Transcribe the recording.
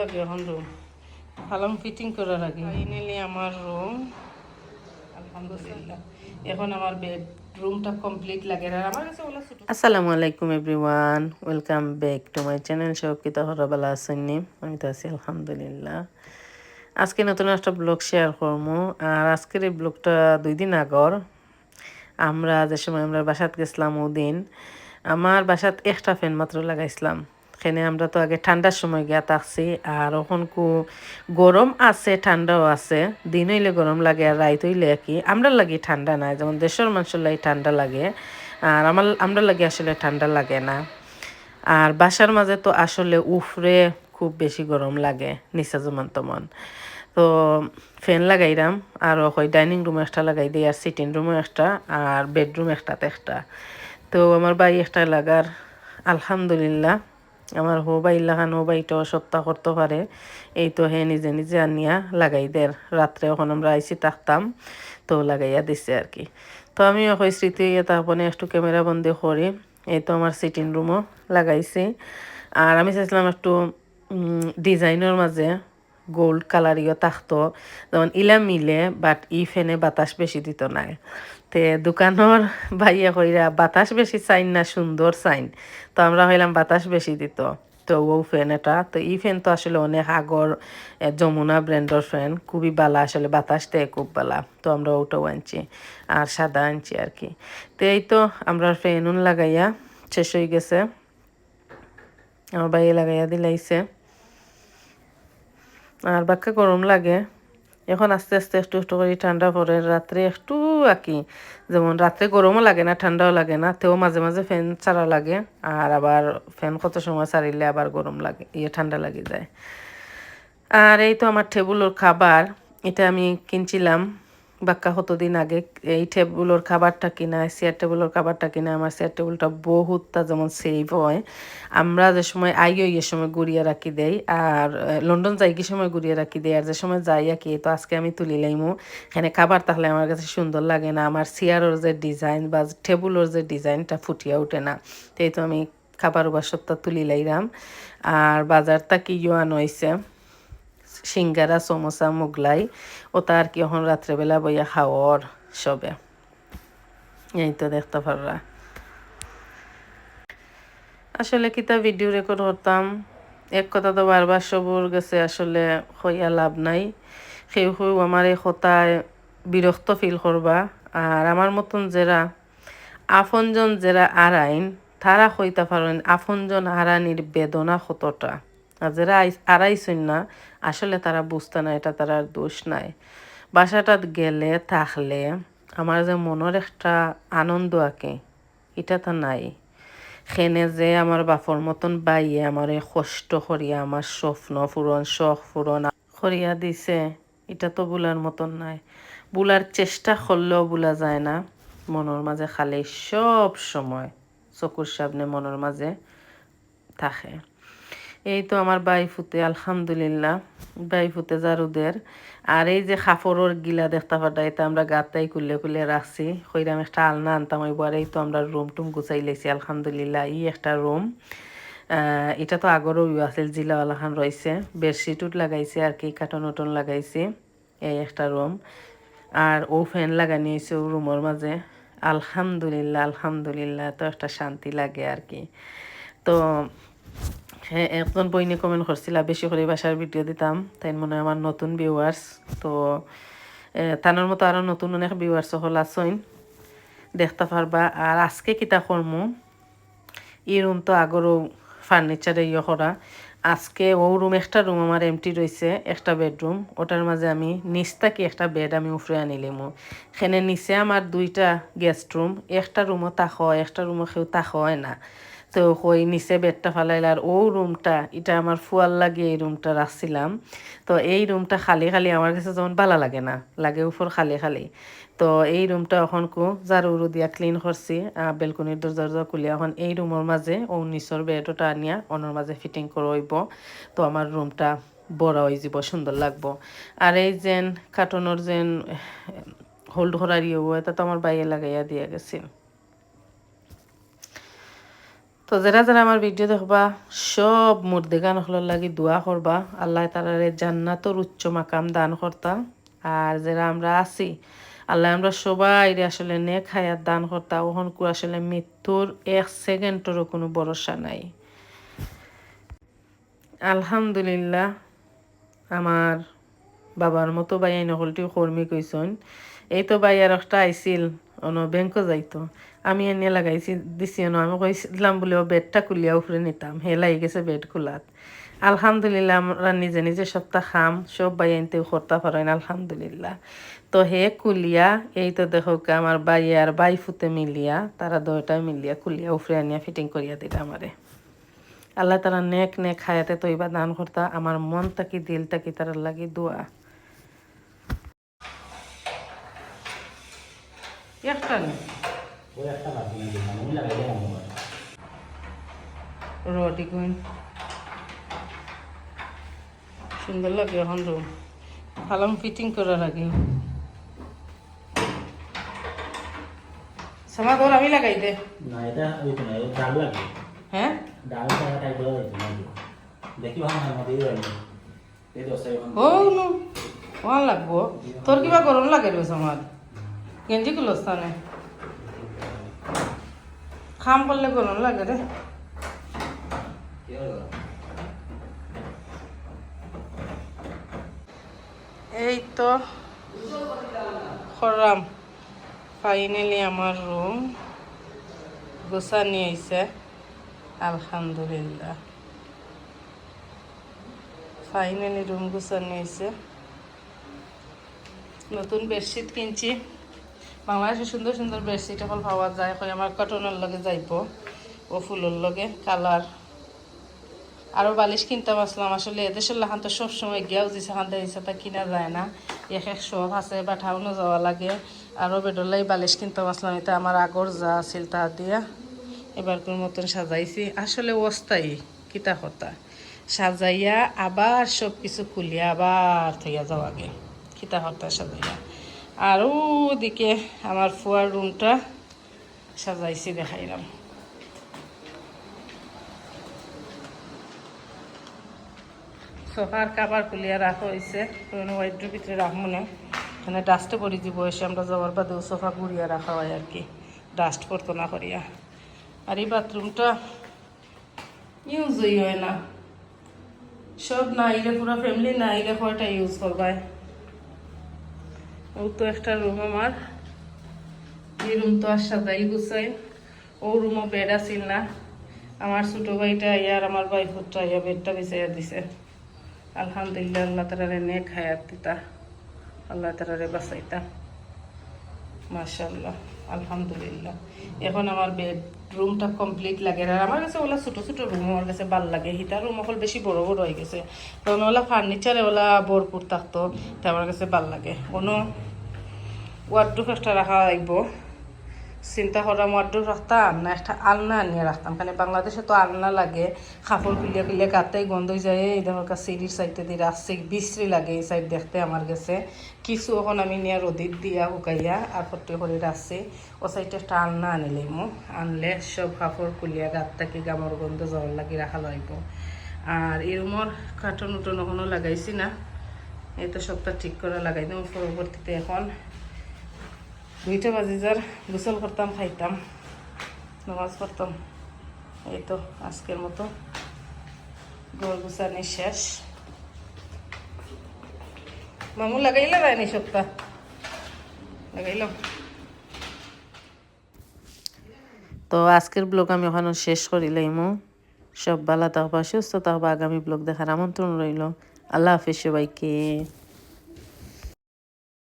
লাগে এখন room Halam fitting করার আগে। ফাইনালি আমার রুম আলহামদুলিল্লাহ। এখন আমার বেডরুমটা কমপ্লিট লাগে। আর আমার কাছে ওলা ছোট। আসসালামু আলাইকুম everyone welcome back to my channel হরাবেলা আসেননি আমি তো আছি আলহামদুলিল্লাহ। আজকে নতুন একটা ব্লগ শেয়ার করব। আর আজকের এই ব্লগটা দুই দিন আগর। আমরা যে সময় আমরা বাসাত গেছিলাম ওদিন আমার বাসাত একটা ফ্যান মাত্র লাগাইছিলাম। এখানে আমরা তো আগে ঠান্ডার সময় গিয়া থাকছি, আর এখন কু গরম আছে, ঠান্ডাও আছে, দিন হইলে গরম লাগে আর রাইত হইলে কি। আমরা লাগি ঠান্ডা নাই, যেমন দেশের মানুষের লাগে ঠান্ডা লাগে, আর আমার আমরা লাগে আসলে ঠান্ডা লাগে না। আর বাসার মাঝে তো আসলে উফরে খুব বেশি গরম লাগে, নিচা যেমন তেমন। তো ফ্যান লাগাইলাম আর ওই ডাইনিং রুমে একটা লাগাই দিই, আর সিটিং রুমে একটা, আর বেডরুম একটাতে একটা। তো আমার বাড়ি একটা লাগার, আলহামদুলিল্লাহ। আমার হো বাই লাগান হো বাইটাও সপ্তাহ করতে পারে। এই তো হে নিজে নিজে আনিয়া লাগাই দের রাত্রে ওখানে আমরা আইসি থাকতাম তো লাগাইয়া দিছে আর কি। তো আমি ওই স্মৃতি তারপরে একটু ক্যামেরা বন্দি করি। এই তো আমার সিটিং রুমও লাগাইছি। আর আমি চাইছিলাম একটু ডিজাইনের মাঝে গোল্ড কালারিও থাকতো। যেমন ইলা মিলে বাট ই ফেনে বাতাস বেশি দিত নাই তে দোকানের ভাইয়া কইরা, বাতাস বেশি চাইন না, সুন্দর চাইন। তো আমরা হইলাম, বাতাস বেশি দিত। তো ও ফ্যান এটা। তো ই ফ্যান তো আসলে অনেক আগর যমুনা ব্র্যান্ডের ফ্যান খুবই বালা, আসলে বাতাস দেয় খুব বালা। তো আমরা ওটাও আনছি, আর সাদা আনছি আর কি। তো এই তো আমরা ফ্যানুন লাগাইয়া, শেষ হয়ে গেছে। আমার বাইরে লাগাইয়া দিলাইছে। আর বাক্যে গরম লাগে। এখন আস্তে আস্তে একটু একটু করে ঠান্ডা পড়ে, রাত্রে একটু আঁকি। যেমন রাত্রে গরমও লাগে না, ঠান্ডাও লাগে না, তেও মাঝে মাঝে ফ্যান ছাড়া লাগে। আর আবার ফ্যান কত সময় ছাড়িলে আবার গরম লাগে ইয়ে ঠান্ডা লাগে যায়। আর এই তো আমার টেবুলোর খাবার, এটা আমি কিনছিলাম। বাক্কা কতদিন আগে এই টেবুলের খাবারটা কিনা চেয়ার টেবুলের খাবারটা কিনা, আমার চেয়ার টেবুলটা বহুতটা যেমন সেভ হয়। আমরা যে সময় আইও ইয়ে সময় গুড়িয়ে রাখি দেই, আর লন্ডন যাই কি সময় গুড়িয়ে রাখি দেই, আর যে সময় যাই কি, তো আজকে আমি তুলি লাইমু। এখানে খাবার তাহলে আমার কাছে সুন্দর লাগে না, আমার চেয়ারের যে ডিজাইন বা টেবুলের যে ডিজাইনটা ফুটিয়ে ওঠে না, তো এই তো আমি খাবার বাসত্তা তুলি লাইরাম আর বাজারটা কি ইউয়ান হয়েছে সিঙ্গারা, সমোসা, মোগলাই ওটা আর কি এখন রাত্রেবেলা বইয়া খাওয়ার সবে। এই তো দেখতে পাররা। আসলে কিতা ভিডিও রেকর্ড করতাম? এক কথা তো বারবার সবর গেছে, আসলে হইয়া লাভ নাই। সেই সেও আমার এই কথায় বিরক্ত ফিল করবা। আর আমার মতন যারা আপনজন যারা আরাইন তারা হইতে পারেন আপনজন হারানির বেদনা কতটা। আর যারা আড়াইছেন না। আসলে তারা বুঝতে না এটা তার দোষ নাই। বাসাটাত গেলে, থাকলে আমার যে মনের একটা আনন্দ আঁকে, এটা তো নাই। সেনে যে আমার বাপর মতন বাইয়ে আমার এই কষ্ট করিয়া আমার স্বপ্ন পূরণ, শখ পূরণ করিয়া দিছে, এটা তো বুলার মতন নাই। বুলার চেষ্টা করলেও বুলা যায় না। মনের মাঝে খালি সব সময় চকুর সামনে মনের মাঝে থাকে। এই তো আমার বাই ফুতে আলহামদুলিল্লাহ বাই ফুতে জারুদের। আর এই যে খাফরের গিলা দেখতে পাটা এটা আমরা গাতাই কুলে কুলে রাখছি। কইরাম একটা আলনা আনতাম, ওই এই তো আমরা রুম টুম গুছাই লেছি, আলহামদুলিল্লাহ, ই একটা রুম। এটা তো আগরও আছিল জিলাওয়ালা খান রয়েছে বেডশিটুট লাগাইছে আর কি, কার্টন উটন লাগাইছে, এই একটা রুম। আর ও ফ্যান লাগানি হয়েছে ও রুমের মাঝে। আলহামদুলিল্লাহ আলহামদুলিল্লাহ, তো একটা শান্তি লাগে আর কি। তো হ্যাঁ একজন বইনে কমেন্ট করছিল, বেশি করে বাসার ভিডিও দিতাম। তাই মনে হয় আমার নতুন ভিউয়ার্স তো তানোর মতো আরও নতুন অনেক ভিউয়ার্স হল আসইন দেখতে পারবা। আর আজকে কিতা করমু? এই রুম তো আগরও ফার্নিচারে ইয়ে করা। আজকে ও রুম একটা রুম আমার এমটি রয়েছে একটা বেডরুম ওটার মাঝে আমি নিচ থাকি একটা বেড আমি উফরে আনিলিমু সেনে নিচে আমার দুইটা গেস্ট রুম একটা রুমও তাক হয়, একটা রুমও কেউ তাক হয় না। তো ওই নিচে বেডটা ফালাইল আর ও রুমটা, এটা আমার ফুয়াল লাগিয়ে এই রুমটা রাখছিলাম। তো এই রুমটা খালি খালি আমার কাছে যেমন ভালো লাগে না, লাগে উপর খালি খালি। তো এই রুমটা এখন কো জারু উরু দিয়া ক্লিন করছি বেলকনির দরজা দরজা খুলে এখন এই রুমের মাঝে ও নিচর বেডটা আনিয়া অনর মাঝে ফিটিং করইব তো আমার রুমটা বড় হয়ে যাব সুন্দর লাগবো। আর এই যেন কার্টনের যেন হোল্ড করার ইয়ে এটা তো আমার বাইরে লাগাইয়া দিয়া গেছে তো যারা যারা আমার ভিডিও দেখবা, সব মুর্দিগান হলার লাগি দোয়া করবা আল্লাহ তালারে জান্নাতর উচ্চ মাকাম দান করতা আর যারা আমরা আছি, আল্লাহ আমরা সবাই আসলে নে খায়াত দান করতা ওখান আসলে মৃত্যুর এক সেকেন্ডেরও কোনো ভরসা নাই। আলহামদুলিল্লাহ, আমার বাবার মতো বাই নকলটি কর্মী কইসন এই তো বাই একটা আইছিল, অন ব্যাংকও যাইতো। আমি এনে লাগাইছি, দিছি অন আমি কইছিলাম বলে ও বেডটা খুলিয়া উপরে নিতাম। হে লাগি গেছে বেড খোলাত। আলহামদুলিল্লাহ, আমরা নিজে নিজে সপ্তাহ খাম। সব বাই আনতে করতে পারেন আলহামদুলিল্লাহ। তো হে কুলিয়া এই তো দেখো আমার বাই আর বাই ফুতে মিলিয়া, তারা দুইটা মিলিয়া কুলিয়া উপরে আনিয়া ফিটিং করিয়া দিটা আমারে। আল্লাহ তারা নেক নেক খায়াতে তৈবা দান করতা। আমার মন তাকি দিল তাকি তার লাগি দোয়া। একটা ওই একটা বাদ দিয়ে দিলাম আমি লাগাই দিলাম আমার কইন সুন্দর লাগে এখন রুম ভালাম ফিটিং করার আগে সামা আমি লাগাই দে না এটা ওই তো না ওই ডাল লাগে। হ্যাঁ? ডাল টাকা টাইপ করে দিতে দেখি ভালো না মধ্যে রইল এই দশটা এখন ও নো। ওয়া লাগবো। তোর কিবা গরম লাগে রে আমার গেঞ্জি কুলস্তানে খাম করলে গরম লাগে রে। এই তো খরাম। ফাইনালি আমার রুম গোছানি আইছে। আলহামদুলিল্লাহ। ফাইনালি রুম গোছানি আইছে। নতুন বেডশিট কিনছি। বাংলাদেশে সুন্দর সুন্দর বেডশিট এখন পাওয়া যায় এখন আমার কটনের লগে যাইব, ও ফুলের লগে কালার আরও বালিশ কিনতাম আসলাম, আসলে এদেশের লাখান তো সবসময় গিয়াও যে সেখান থেকে ইচ্ছা কিনা যায় না। এক এক শখ আছে বা ঠাউনও যাওয়া লাগে। আরও বেডলাই বালিশ কিনতাম আসলাম, এটা আমার আগর যা আছিল তা দিয়া এবার কোন মতন সাজাইছি। আসলে অস্থায়ী, কিতা কথা। সাজাইয়া আবার সব কিছু খুলিয়া আবার থইয়া যাওয়াগে কিতা হতা সাজাইয়া। আর ওদিকে আমার ফুয়ার রুমটা সাজাইছি, দেখাইলাম। সোফার কাবার খুলিয়া রাখা হয়েছে পুরোনো ভিতরে রাখব না। এখানে ডাস্টে পড়ি দিব এসে আমরা যাওয়ার বাদেও সোফা ঘুরিয়া রাখা হয় আর কি। ডাস্ট পড়তো না করিয়া। আর এই বাথরুমটা ইউজই হয় না। সব না আইলে পুরো ফ্যামিলি না আইলে কয়টা ইউজ করবায় ও তো একটা রুম আমার। এই রুম তো আর সাদাই গুছাই। ও রুমও বেড আছিল না। আমার ছোটো ভাইটা ইয়ার আমার ভাই ফুটটা ইয়া বেডটা বিছাইয়া দিছে। আলহামদুলিল্লাহ আল্লাহ তালারে নে খায়াত দিতা। আল্লাহ তালারে বাঁচাইতা। মাশাল্লাহ আলহামদুলিল্লাহ। এখন আমার বেডরুমটা কমপ্লিট লাগে। আর আমার কাছে ওলা ছোটো ছোটো রুম আমার কাছে ভালো লাগে। হিটার রুম অকল বেশি বড় বড় হয়ে গেছে। কারণ ওলা ফার্নিচারে ওলা ভরপুর থাকতো, তা আমার কাছে ভালো লাগে। কোনো ওয়ার্ড্রুপ একটা রাখা লাগব। চিন্তা করলাম ওয়ার্ড্রুপ রাখতাম না একটা আলনা নিয়ে রাখতাম কারণ বাংলাদেশে তো আলনা লাগে কাপড় খুলিয়ে খুলিয়ে গাতেই গন্ধ যায়, এই ধরো সিঁড়ির সাইডে দিয়ে রাখছে বিশ্রী লাগে এই সাইড দেখতে আমার কাছে। কিছু এখন আমি নিয়ে রোদিত দিয়া, শুকাইয়া আর ফটে করে রাখছি ও সাইডে একটা আলনা আনিলে মো আনলে সব কাপড় খুলিয়া গাত থাকি গামর গন্ধ জল লাগি রাখা লাগব আর এই রুমর কার্টন উটন এখনও লাগাইছি না এই তো সবটা ঠিক করে লাগাই দেবো পরবর্তীতে এখন। দুইটা বাজে যার গোসল করতাম, খাইতাম, নামাজ পড়তাম। এই তো আজকের মতো। গোর গুছানি শেষ। মামু লাগাইলে যায়নি সপ্তাহ? লাগাইলাম। তো আজকের ব্লগ আমি ওখানে শেষ করিলাইমু সব ভালো থাকবা সুস্থ থাকবা আগামী ব্লগ দেখার আমন্ত্রণ রইল। আল্লাহ হাফিজ সবাইকে।